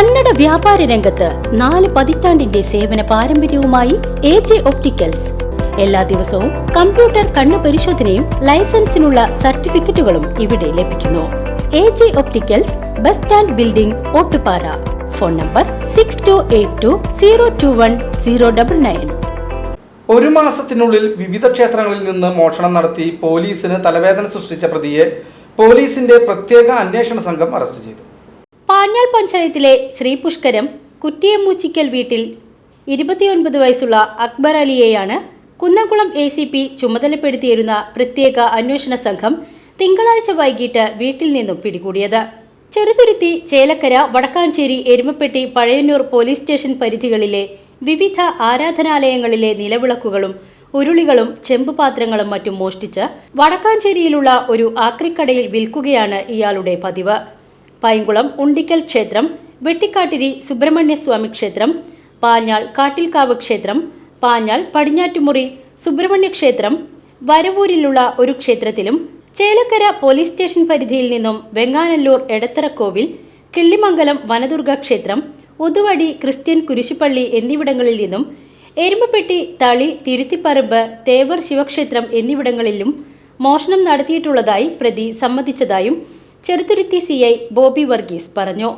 കന്നഡ വ്യാപാര രംഗത്ത് നാല് പതിറ്റാണ്ടിന്റെ സേവന പാരമ്പര്യവുമായി എ ജെ ഒപ്റ്റിക്കൽസ്. എല്ലാ ദിവസവും കമ്പ്യൂട്ടർ കണ്ണു പരിശോധനയും ലൈസൻസിനുള്ള സർട്ടിഫിക്കറ്റുകളും ഇവിടെ ലഭിക്കുന്നു. A J opticals bus stand building Ottupara. Phone number six two eight two zero two one zero double nine ഒരു മാസത്തിനുള്ളിൽ വിവിധ ക്ഷേത്രങ്ങളിൽ നിന്ന് മോഷണം നടത്തി പോലീസിന് തലവേദന സൃഷ്ടിച്ച പ്രതിയെ പോലീസിന്റെ പ്രത്യേക അന്വേഷണ സംഘം അറസ്റ്റ് ചെയ്തു. പാഞ്ഞാൾ പഞ്ചായത്തിലെ ശ്രീ പുഷ്കരം കുറ്റിയമ്മൂച്ചിക്കൽ വീട്ടിൽ ഇരുപത്തിയൊൻപത് വയസ്സുള്ള അക്ബർ അലിയെയാണ് കുന്നംകുളം എ സി പി ചുമതലപ്പെടുത്തിയിരുന്ന പ്രത്യേക അന്വേഷണ സംഘം തിങ്കളാഴ്ച വൈകിട്ട് വീട്ടിൽ നിന്നും പിടികൂടിയത്. ചെറുതുരുത്തി ചേലക്കര വടക്കാഞ്ചേരി എരുമപ്പെട്ടി പഴയന്നൂർ പോലീസ് സ്റ്റേഷൻ പരിധികളിലെ വിവിധ ആരാധനാലയങ്ങളിലെ നിലവിളക്കുകളും ഉരുളികളും ചെമ്പുപാത്രങ്ങളും മറ്റും മോഷ്ടിച്ച് വടക്കാഞ്ചേരിയിലുള്ള ഒരു ആക്രിക്കടയിൽ വിൽക്കുകയാണ് ഇയാളുടെ പതിവ്. പൈങ്കുളം ഉണ്ടിക്കൽ ക്ഷേത്രം വെട്ടിക്കാട്ടിരി സുബ്രഹ്മണ്യസ്വാമി ക്ഷേത്രം പാഞ്ഞാൾ കാട്ടിൽക്കാവ് ക്ഷേത്രം പാഞ്ഞാൾ പടിഞ്ഞാറ്റുമുറി സുബ്രഹ്മണ്യ ക്ഷേത്രം വരവൂരിലുള്ള ഒരു ക്ഷേത്രത്തിലും ചേലക്കര പോലീസ് സ്റ്റേഷൻ പരിധിയിൽ നിന്നും വെങ്ങാനല്ലൂർ എടത്തറക്കോവിൽ കിള്ളിമംഗലം വനദുർഗ ക്ഷേത്രം ഒതുവടി ക്രിസ്ത്യൻ കുരിശുപള്ളി എന്നിവിടങ്ങളിൽ നിന്നും എരുമപ്പെട്ടി തളി തിരുത്തിപ്പറമ്പ് തേവർ ശിവക്ഷേത്രം എന്നിവിടങ്ങളിലും മോഷണം നടത്തിയിട്ടുള്ളതായി പ്രതി സമ്മതിച്ചതായും ചെറുതുരുത്തി സി ഐ ബോബി വർഗീസ് പറഞ്ഞു.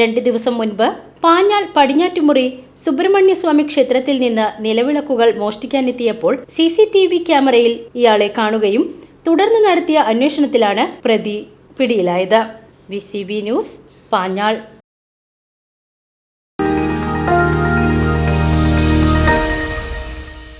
രണ്ട് ദിവസം മുൻപ് പാഞ്ഞാൾ പടിഞ്ഞാറ്റുമുറി സുബ്രഹ്മണ്യസ്വാമി ക്ഷേത്രത്തിൽ നിന്ന് നിലവിളക്കുകൾ മോഷ്ടിക്കാനെത്തിയപ്പോൾ സി സി ടി വി ക്യാമറയിൽ ഇയാളെ കാണുകയും തുടർന്ന് നടത്തിയ അന്വേഷണത്തിലാണ് പ്രതി പിടിയിലായത്. V C B news Panjal.